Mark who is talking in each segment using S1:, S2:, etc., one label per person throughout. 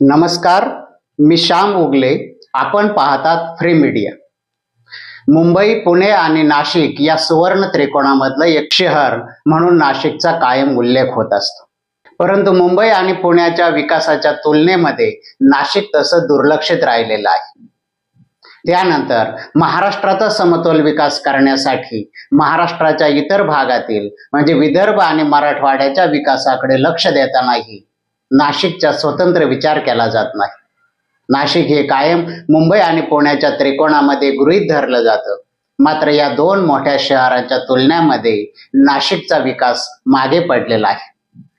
S1: नमस्कार मी श्याम उगले. आपण पाहतात फ्री मीडिया मुंबई पुणे आणि नाशिक या सुवर्ण त्रिकोणामधलं एक शहर म्हणून नाशिकचा कायम उल्लेख होत असतो. परंतु मुंबई आणि पुण्याच्या विकासाच्या तुलनेमध्ये नाशिक तसं दुर्लक्षित राहिलेलं आहे. त्यानंतर महाराष्ट्राचा समतोल विकास करण्यासाठी महाराष्ट्राच्या इतर भागातील म्हणजे विदर्भ आणि मराठवाड्याच्या विकासाकडे लक्ष देतानाही नाशिकचा स्वतंत्र विचार केला जात नाही. नाशिक हे कायम मुंबई आणि पुण्याच्या त्रिकोणामध्ये गृहीत धरलं जातं. मात्र या दोन मोठ्या शहरांच्या तुलनेमध्ये नाशिकचा विकास मागे पडलेला आहे.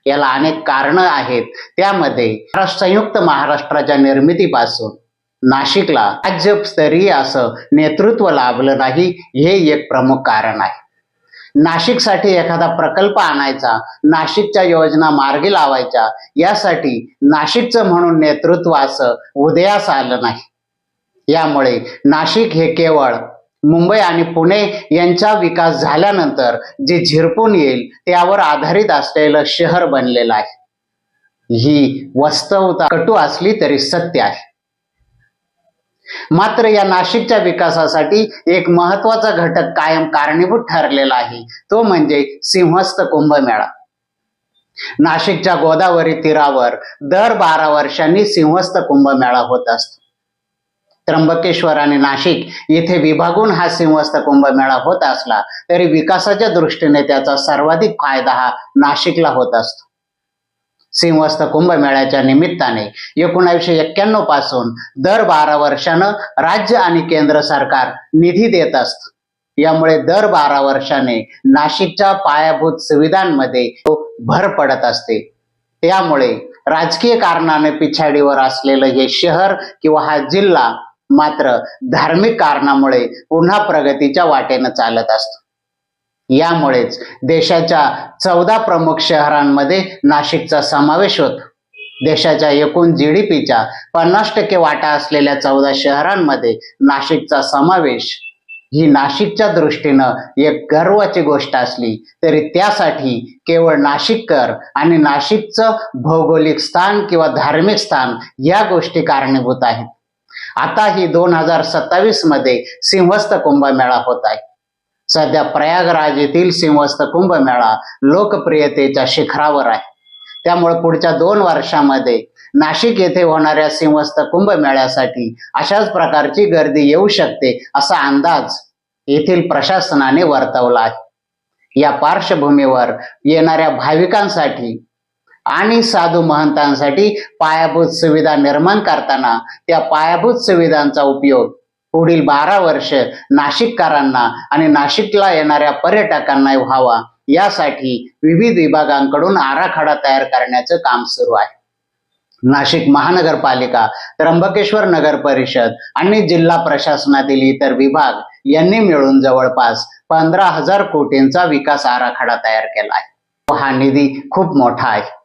S1: याला अनेक कारणं आहेत. त्यामध्ये संयुक्त महाराष्ट्राच्या निर्मितीपासून नाशिकला राज्यस्तरीय असं नेतृत्व लाभलं नाही हे एक प्रमुख कारण आहे. नाशिकसाठी एखादा प्रकल्प आणायचा नाशिकच्या योजना मार्गी लावायच्या यासाठी नाशिकचं म्हणून नेतृत्व असं उदयास आलं नाही. यामुळे नाशिक हे केवळ मुंबई आणि पुणे यांचा विकास झाल्यानंतर जे झिरपून येईल त्यावर आधारित असलेलं शहर बनलेलं आहे. ही वास्तवता कटू असली तरी सत्य आहे. मात्र या नाशिकच्या विकासासाठी एक महत्त्वाचा घटक कायम कारणीभूत ठरलेला आहे. तो म्हणजे सिंहस्थ कुंभमेळा. नाशिकच्या गोदावरी तीरावर दर बारा वर्षांनी सिंहस्थ कुंभमेळा होत असतो. त्र्यंबकेश्वर आणि नाशिक येथे विभागून हा सिंहस्थ कुंभमेळा होत असला तरी विकासाच्या दृष्टीने त्याचा सर्वाधिक फायदा हा नाशिकला होत असतो. सिंहस्थ कुंभमेळ्याच्या निमित्ताने एकोणीसशे एक्क्याण्णवपासून दर बारा वर्षानं राज्य आणि केंद्र सरकार निधी देत असत. यामुळे दर बारा वर्षाने नाशिकच्या पायाभूत सुविधांमध्ये भर पडत असते. त्यामुळे राजकीय कारणाने पिछाडीवर असलेलं हे शहर किंवा हा जिल्हा मात्र धार्मिक कारणामुळे पुन्हा प्रगतीच्या वाटेनं चालत असतो. यामुळेच देशाच्या चौदा प्रमुख शहरांमध्ये नाशिकचा समावेश होतो. देशाच्या एकूण जी डी पीच्या पन्नास टक्के वाटा असलेल्या चौदा शहरांमध्ये नाशिकचा समावेश ही नाशिकच्या दृष्टीनं एक गर्वाची गोष्ट असली तरी त्यासाठी केवळ नाशिककर आणि नाशिकचं भौगोलिक स्थान किंवा धार्मिक स्थान या गोष्टी कारणीभूत आहेत. आता ही दोन हजार सत्तावीसमध्ये सिंहस्थ कुंभमेळा होत आहे. सध्या प्रयागराज येथील सिंहस्थ कुंभमेळा लोकप्रियतेच्या शिखरावर आहे. त्यामुळे पुढच्या दोन वर्षामध्ये नाशिक येथे होणाऱ्या सिंहस्थ कुंभमेळ्यासाठी अशाच प्रकारची गर्दी येऊ शकते असा अंदाज येथील प्रशासनाने वर्तवला आहे. या पार्श्वभूमीवर येणाऱ्या भाविकांसाठी आणि साधू महंतांसाठी पायाभूत सुविधा निर्माण करताना त्या पायाभूत सुविधांचा उपयोग पुढील बारा वर्ष नाशिककरांना आणि नाशिकला येणाऱ्या पर्यटकांना व्हावा. यासाठी विविध विभागांकडून आराखडा तयार करण्याचं काम सुरू आहे. नाशिक महानगरपालिका त्र्यंबकेश्वर नगर परिषद आणि जिल्हा प्रशासनातील इतर विभाग यांनी मिळून जवळपास पंधरा हजार कोटींचा विकास आराखडा तयार केला आहे. हा निधी खूप मोठा आहे.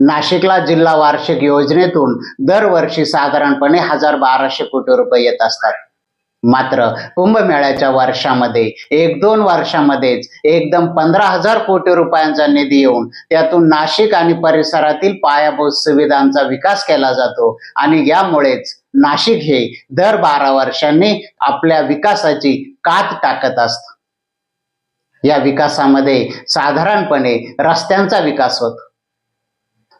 S1: नाशिकला जिल्हा वार्षिक योजनेतून दरवर्षी साधारणपणे हजार बाराशे कोटी रुपये येत असतात. मात्र कुंभमेळ्याच्या वर्षामध्ये एक दोन वर्षामध्येच एकदम पंधरा हजार कोटी रुपयांचा निधी येऊन त्यातून नाशिक आणि परिसरातील पायाभूत सुविधांचा विकास केला जातो आणि यामुळेच नाशिक हे दर बारा वर्षांनी आपल्या विकासाची कात टाकत असत. या विकासामध्ये साधारणपणे रस्त्यांचा विकास होतो.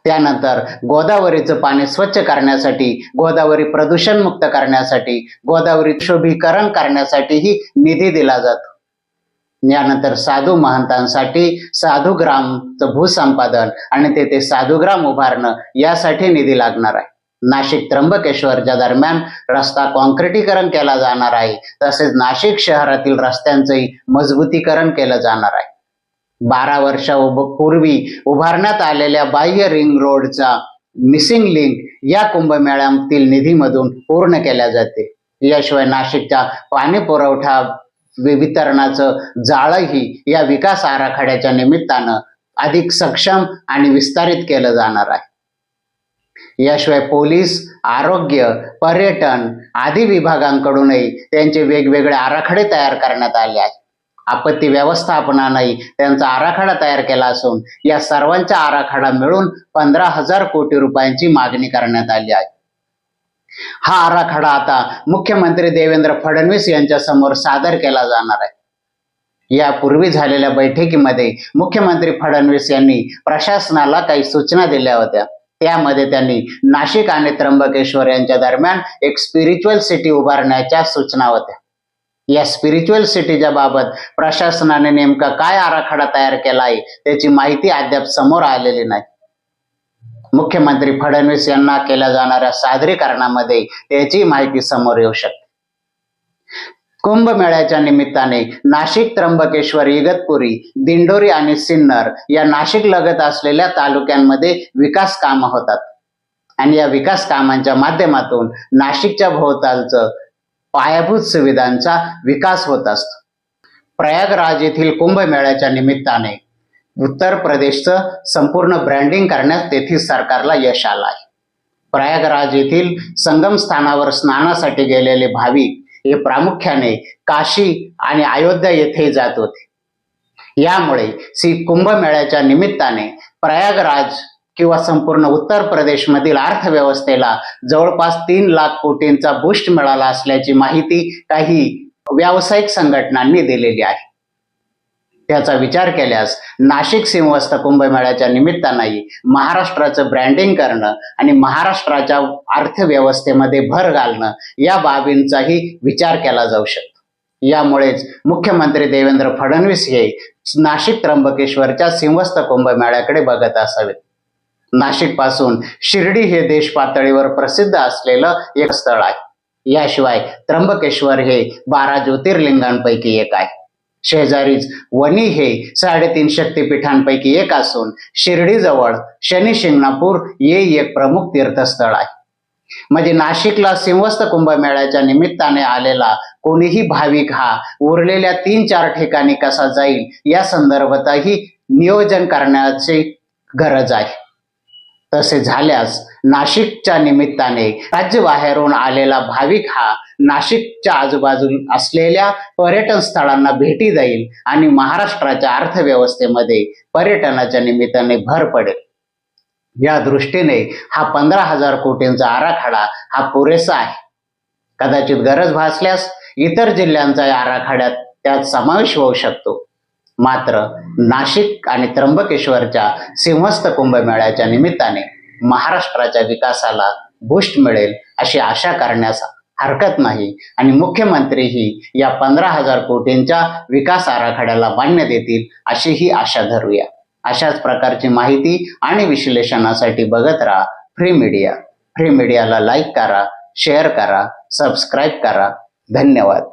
S1: त्यानंतर गोदावरीचं पाणी स्वच्छ करण्यासाठी गोदावरी प्रदूषण मुक्त करण्यासाठी गोदावरी शोभीकरण करण्यासाठीही निधी दिला जातो. यानंतर साधू महंतांसाठी साधू ग्रामचं भूसंपादन आणि तेथे साधू ग्राम उभारणं यासाठी निधी लागणार आहे. नाशिक त्र्यंबकेश्वरच्या दरम्यान रस्ता कॉन्क्रिटीकरण केला जाणार आहे तसेच नाशिक शहरातील रस्त्यांचंही मजबूतीकरण केलं जाणार आहे. बारा वर्षा पूर्वी उभारण्यात आलेल्या बाह्य रिंग रोडचा मिसिंग लिंक या कुंभमेळ्यातील निधीमधून पूर्ण केल्या जाते. याशिवाय नाशिकच्या पाणी पुरवठा वितरणाचं जाळंही या विकास आराखड्याच्या निमित्तानं अधिक सक्षम आणि विस्तारित केलं जाणार आहे. याशिवाय पोलीस आरोग्य पर्यटन आदी विभागांकडूनही त्यांचे वेगवेगळे आराखडे तयार करण्यात आले आहेत. आपत्ती व्यवस्थापनानंही त्यांचा आराखडा तयार केला असून या सर्वांचा आराखडा मिळून पंधरा हजार कोटी रुपयांची मागणी करण्यात आली आहे. हा आराखडा आता मुख्यमंत्री देवेंद्र फडणवीस यांच्या समोर सादर केला जाणार आहे. यापूर्वी झालेल्या बैठकीमध्ये मुख्यमंत्री फडणवीस यांनी प्रशासनाला काही सूचना दिल्या होत्या. त्यामध्ये त्यांनी नाशिक आणि त्र्यंबकेश्वर यांच्या दरम्यान एक स्पिरिच्युअल सिटी उभारण्याच्या सूचना होत्या. या स्पिरिच्युअल सिटीच्या बाबत प्रशासनाने नेमका काय आराखडा तयार केला आहे त्याची माहिती अद्याप समोर आलेली नाही. मुख्यमंत्री फडणवीस यांना केल्या जाणाऱ्या सादरीकरणामध्ये त्याची माहिती समोर येऊ शकते. कुंभमेळ्याच्या निमित्ताने नाशिक त्र्यंबकेश्वर इगतपुरी दिंडोरी आणि सिन्नर या नाशिक लगत असलेल्या तालुक्यांमध्ये विकास कामं होतात. आणि या विकास कामांच्या माध्यमातून नाशिकच्या भोवतालचं पायाभूत सुविधांचा विकास होत असतो. प्रयागराज येथील कुंभमेळ्याच्या निमित्ताने उत्तर प्रदेशचं संपूर्ण ब्रँडिंग करण्यात तेथील सरकारला यश आलं आहे. प्रयागराज येथील संगम स्थानावर स्नानासाठी गेलेले भाविक हे प्रामुख्याने काशी आणि अयोध्या येथे जात होते. यामुळे श्री कुंभमेळ्याच्या निमित्ताने प्रयागराज किंवा संपूर्ण उत्तर प्रदेशमधील अर्थव्यवस्थेला जवळपास तीन लाख कोटींचा बूस्ट मिळाला असल्याची माहिती काही व्यावसायिक संघटनांनी दिलेली आहे. त्याचा विचार केल्यास नाशिक सिंहस्थ कुंभमेळ्याच्या निमित्तानंही महाराष्ट्राचं ब्रँडिंग करणं आणि महाराष्ट्राच्या अर्थव्यवस्थेमध्ये भर घालणं या बाबींचाही विचार केला जाऊ शकतो. यामुळेच मुख्यमंत्री देवेंद्र फडणवीस हे नाशिक त्र्यंबकेश्वरच्या सिंहस्थ कुंभमेळ्याकडे बघत असावेत. नाशिकपासून शिर्डी हे देश पातळीवर प्रसिद्ध असलेलं एक स्थळ आहे. याशिवाय त्र्यंबकेश्वर हे बारा ज्योतिर्लिंगांपैकी एक आहे. शेजारीच वणी हे साडेतीन शक्तिपीठांपैकी एक असून शिर्डीजवळ शनी शिंगणापूर हे एक प्रमुख तीर्थस्थळ आहे. म्हणजे नाशिकला सिंहस्थ कुंभमेळ्याच्या निमित्ताने आलेला कोणीही भाविक हा उरलेल्या तीन चार ठिकाणी कसा जाईल या संदर्भातही नियोजन करण्याची गरज आहे. तसे झाल्यास नाशिकच्या निमित्ताने राज्यबाहेरून आलेला भाविक हा नाशिकच्या आजूबाजू असलेल्या पर्यटन स्थळांना भेटी देईल आणि महाराष्ट्राच्या अर्थव्यवस्थेमध्ये पर्यटनाच्या निमित्ताने भर पडेल. या दृष्टीने हा पंधरा हजार कोटींचा आराखडा हा पुरेसा आहे. कदाचित गरज भासल्यास इतर जिल्ह्यांचा या आराखड्यात त्यात समावेश होऊ शकतो. मात्र नाशिक आणि त्र्यंबकेश्वरच्या सिंहस्थ कुंभमेळ्याच्या निमित्ताने महाराष्ट्राच्या विकासाला बूस्ट मिळेल अशी आशा करण्यास हरकत नाही आणि मुख्यमंत्रीही या पंधरा हजार कोटींच्या विकास आराखड्याला मान्य देतील अशी ही आशा धरूया. अशाच प्रकारची माहिती आणि विश्लेषणासाठी बघत राहा फ्री मीडिया फ्री मीडियाला लाईक करा शेअर करा सबस्क्राईब करा. धन्यवाद.